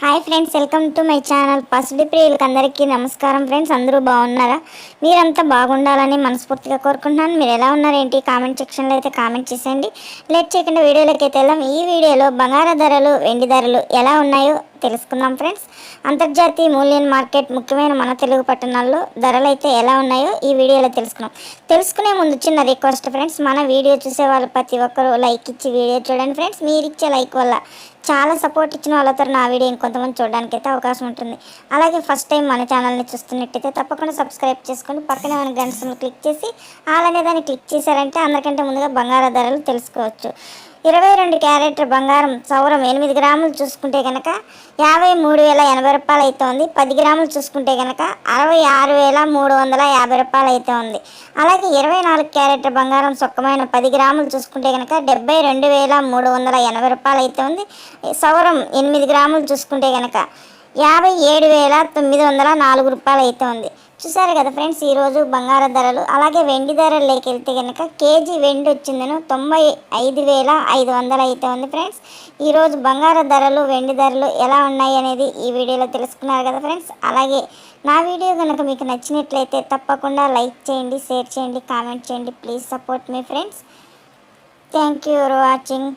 Hi friends welcome to my channel. పసుడి ప్రియులకు అందరికీ నమస్కారం ఫ్రెండ్స్ అందరూ బాగున్నారా? మీరంతా బాగుండాలని మనస్ఫూర్తిగా కోరుకుంటున్నాను. మీరు ఎలా ఉన్నారేంటి? కామెంట్ సెక్షన్లో అయితే కామెంట్ చేసేయండి. లేట్ చేయకుండా వీడియోలోకి అయితే వెళ్దాం. ఈ వీడియోలో బంగారు ధరలు వెండి ధరలు ఎలా ఉన్నాయో తెలుసుకుందాం ఫ్రెండ్స్. అంతర్జాతీయ మూల్యం మార్కెట్ ముఖ్యమైన మన తెలుగు పట్టణాల్లో ధరలు అయితే ఎలా ఉన్నాయో ఈ వీడియోలో తెలుసుకున్నాం తెలుసుకునే ముందు చిన్న రిక్వెస్ట్ ఫ్రెండ్స్ మన వీడియో చూసే వాళ్ళు ప్రతి ఒక్కరు లైక్ ఇచ్చి వీడియో చూడండి ఫ్రెండ్స్. మీరు ఇచ్చే లైక్ వల్ల చాలా సపోర్ట్ ఇచ్చిన వాళ్ళతో నా వీడియో ఇంకొంతమంది చూడడానికి అయితే అవకాశం ఉంటుంది. అలాగే ఫస్ట్ టైం మన ఛానల్ని చూస్తున్నట్టయితే తప్పకుండా సబ్స్క్రైబ్ చేసుకోండి పక్కనే మన గంటలు క్లిక్ చేసి అలానే దాన్ని క్లిక్ చేశారంటే అందరికంటే ముందుగా బంగారు ధరలు తెలుసుకోవచ్చు. ఇరవై రెండు క్యారెట్ బంగారం సౌరం ఎనిమిది గ్రాములు చూసుకుంటే కనుక యాభై మూడు వేల ఎనభై రూపాయలు అయితే ఉంది పది గ్రాములు చూసుకుంటే కనుక అరవై ఆరు వేల మూడు వందల యాభై రూపాయలు అయితే ఉంది అలాగే ఇరవై నాలుగు క్యారెట్ బంగారం సొక్కమైన పది గ్రాములు చూసుకుంటే కనుక డెబ్బై రెండు వేల మూడు వందల ఎనభై రూపాయలు అయితే ఉంది సౌరం ఎనిమిది గ్రాములు చూసుకుంటే కనుక యాభై ఏడు వేల తొమ్మిది వందల నాలుగు రూపాయలు అయితే ఉంది చూసారు కదా ఫ్రెండ్స్ ఈరోజు బంగారు ధరలు అలాగే వెండి ధరలు వెళ్తే కనుక కేజీ వెండి వచ్చిందను తొంభై ఐదు వేల ఐదు వందలు అయితే ఉంది ఫ్రెండ్స్. ఈరోజు బంగారు ధరలు వెండి ధరలు ఎలా ఉన్నాయి అనేది ఈ వీడియోలో తెలుసుకున్నారు కదా ఫ్రెండ్స్. అలాగే నా వీడియో కనుక మీకు నచ్చినట్లయితే తప్పకుండా లైక్ చేయండి షేర్ చేయండి కామెంట్ చేయండి please support me friends. Thank you for watching.